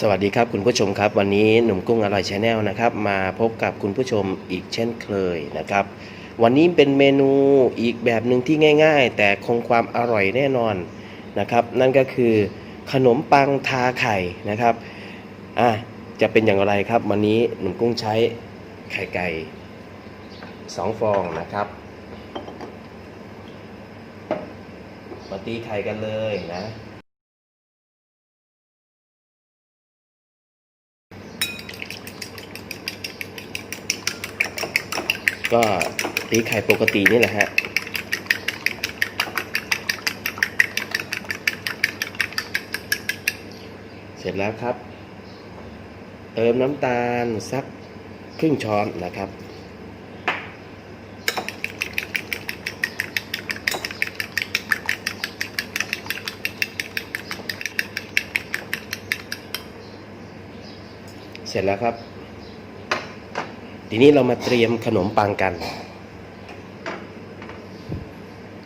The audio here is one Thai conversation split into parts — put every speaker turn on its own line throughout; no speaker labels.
สวัสดีครับคุณผู้ชมครับ วันนี้หนุ่มกุ้งอร่อยชาแนลนะครับมาพบกับคุณผู้ชมอีกเช่นเคยนะครับ วันนี้เป็นเมนูอีกแบบหนึ่งที่ง่าย ๆ แต่คงความอร่อยแน่นอนนะครับ นั่นก็คือขนมปังทาไข่นะครับอะจะเป็นอย่างไรครับ วันนี้หนุ่มกุ้งใช้ไข่ไก่สองฟองนะครับมาตีไข่กันเลยนะ ก็ตีไข่ปกตินี่แหละฮะเสร็จแล้วครับ เติมน้ำตาลสักครึ่งช้อนนะครับ เสร็จแล้วครับ ทีนี้เรามาเตรียมขนมปังกัน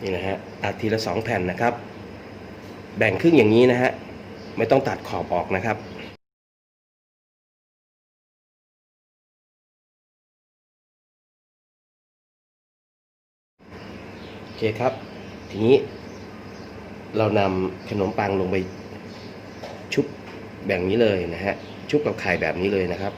นี่นะฮะตัดทีละสองแผ่นนะครับ แบ่งครึ่งอย่างนี้นะฮะ ไม่ต้องตัดขอบออกนะครับโอเคครับ ทีนี้เรานำขนมปังลงไปชุบแบบนี้เลยนะฮะ ชุบกับไข่แบบนี้เลยนะครับ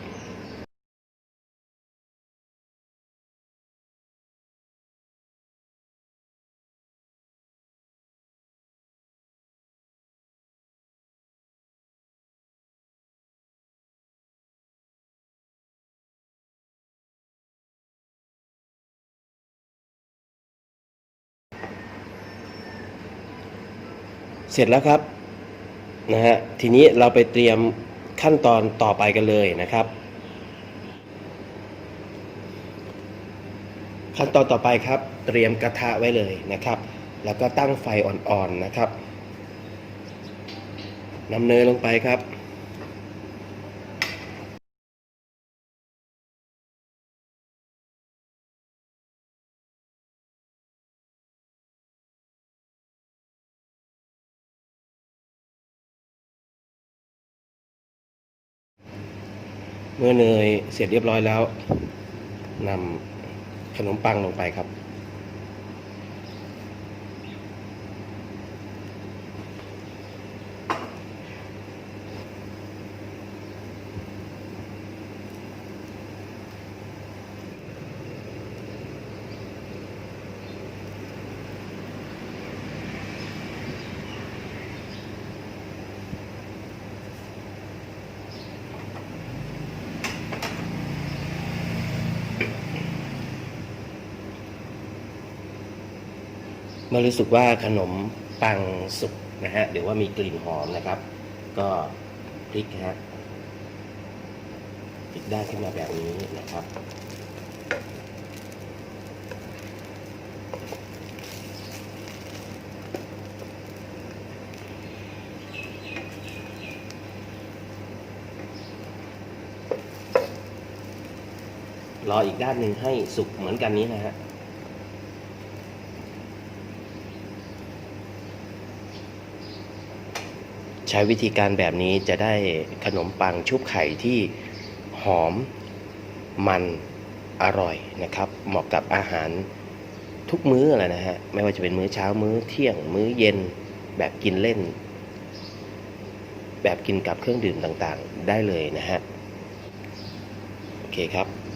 เสร็จแล้วครับนะฮะทีนี้เราไปเตรียมขั้นตอนต่อไปกันเลยนะครับ ขั้นตอนต่อไปครับ เตรียมกระทะไว้เลยนะครับ แล้วก็ตั้งไฟอ่อนๆนะครับนำเนยลงไปครับ เมื่อเนยเสร็จเรียบร้อยแล้วนำขนมปังลงไปครับ เมื่อรู้สึกว่าขนมปังสุกนะฮะหรือว่ามีกลิ่นหอมนะครับ ก็พลิกฮะพลิกด้านขึ้นมาแบบนี้นะครับรออีกด้านหนึ่งให้สุกเหมือนกันนี้นะฮะ ใช้วิธีการแบบนี้จะได้ขนมปังชุบไข่ที่หอมมันอร่อยนะครับ เหมาะกับอาหารทุกมื้อแหละนะฮะ ไม่ว่าจะเป็นมื้อเช้ามื้อเที่ยง มื้อเย็นแบบกินเล่น แบบกินกับเครื่องดื่มต่างๆ ได้เลยนะฮะ โอเคครับ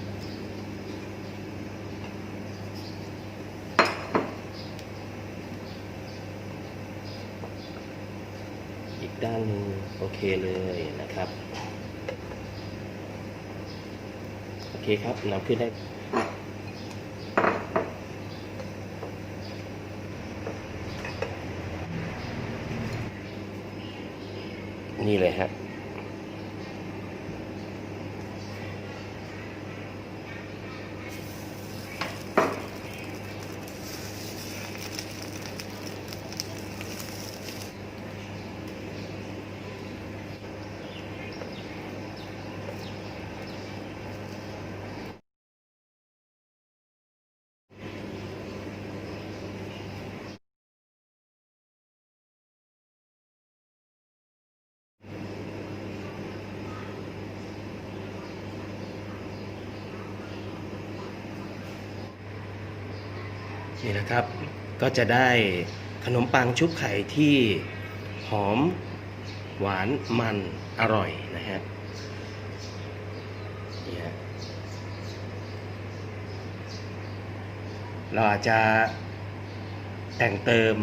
ด้านหนึ่งโอเคเลยนะครับ โอเคครับนำขึ้นได้นี่เลยฮะ นี่นะครับ ก็จะได้ขนมปังชุบไข่ที่หอมหวานมันอร่อยนะฮะนี่ฮะเราอาจจะแต่งเติม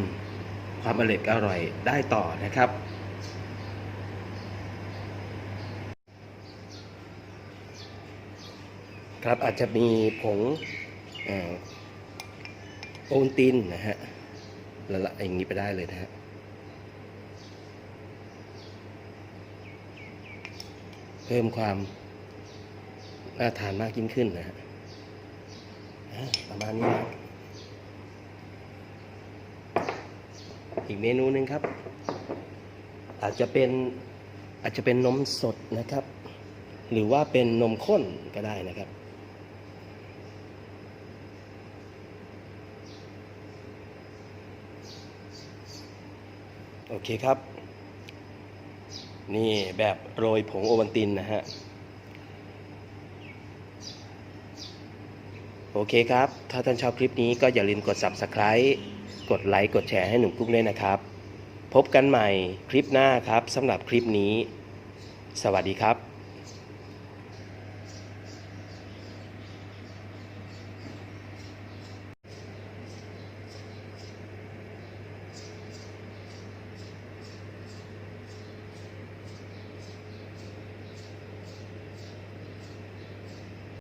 ความอร่อยอร่อยได้ต่อนะครับ ครับอาจจะมีผงอ่อ โอวัลตินนะฮะละละอย่างนี้ไปได้เลยนะฮะเพิ่มความน่าทานมากยิ่งขึ้นนะฮะประมาณนี้นะอีกเมนูหนึ่งครับ อาจจะเป็นอาจจะเป็นนมสดนะครับ หรือว่าเป็นนมข้นก็ได้นะครับ โอเคครับ นี่แบบโรยผงโอวันตินนะฮะ โอเคครับ ถ้าท่านชอบคลิปนี้ก็อย่าลืมกด Subscribe กดไลค์ กดแชร์ให้หนุ่มกุ้งด้วยนะครับ พบกันใหม่คลิปหน้าครับสำหรับคลิปนี้ สวัสดีครับ